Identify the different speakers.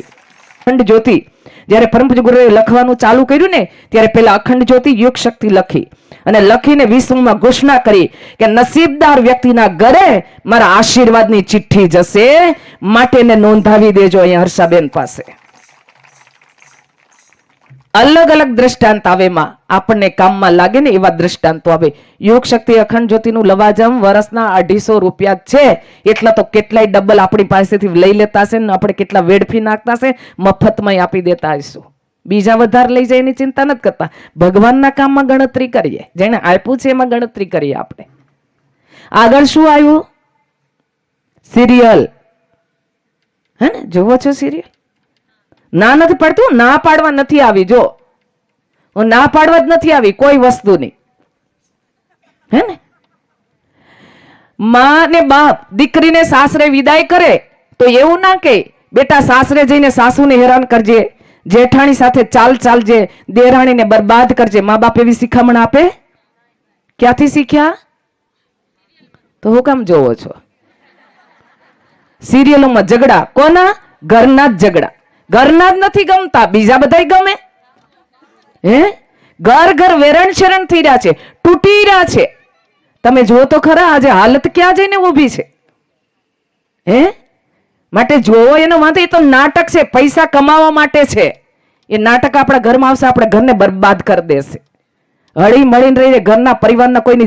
Speaker 1: અખંડ જ્યોતિ. જ્યારે પરમ ગુરુએ લખવાનું ચાલુ કર્યું ને, ત્યારે પેલા અખંડ જ્યોતિ યુગ શક્તિ લખી અને લખીને વિશ્વમાં ઘોષણા કરી કે નસીબદાર વ્યક્તિના ઘરે મારા આશીર્વાદની ચિઠ્ઠી જશે. માટે નોંધાવી દેજો અહીંયા હર્ષાબેન પાસે. અલગ અલગ દ્રષ્ટાંત આવે માં આપણને કામમાં લાગે ને એવા દ્રષ્ટાંતો આવે. યોગ શક્તિ અખંડ જ્યોતિનું લવાજમ વર્ષના અઢીસો રૂપિયા છે. એટલા તો કેટલાય ડબલ આપણી પાસેથી લઈ લેતા હશે ને આપણે કેટલા વેડફી નાખતા હશે મફતમાં આપી દેતા હશું બીજા વધારે લઈ જાય એની ચિંતા નથી કરતા. ભગવાનના કામમાં ગણતરી કરીએ. જેને આપ્યું છે એમાં ગણતરી કરીએ આપણે. આગળ શું આવ્યું? સિરિયલ. હે ને? જોવો છો સિરિયલ? ના નથી પડતું, ના પાડવા નથી આવી, જો. હું ના પાડવા જ નથી આવી કોઈ વસ્તુની. હે ને? માં ને બાપ દીકરીને સાસરે વિદાય કરે, તો એવું ના કે, બેટા, સાસરે જઈને સાસુને હેરાન કરજે, જેઠાણી સાથે ચાલ ચાલજે, દેરાણીને બરબાદ કરજે. મા બાપ એવી શિખામણ આપે? ક્યાંથી શીખ્યા? તો હું કામ જોવો છો? સિરિયલોમાં ઝઘડા. કોના? ઘરના જ ઝઘડા. ઘરના જ નથી ગમતા, બીજા બધા ગમે. હે? ઘર ઘર વેરણ શરણ થઈ રહ્યા છે, તૂટી રહ્યા છે. તમે જો તો ખરા, આજે હાલત ક્યાં જઈને ઊભી છે? હે? માટે જોવો એનો વાંધો, એ તો નાટક છે, પૈસા કમાવા માટે છે. એ નાટક આપણા ઘરમાં આવશે, આપણે ઘરને બરબાદ કરી દેશે. હળી મળીને રહીને ઘરના પરિવારના કોઈની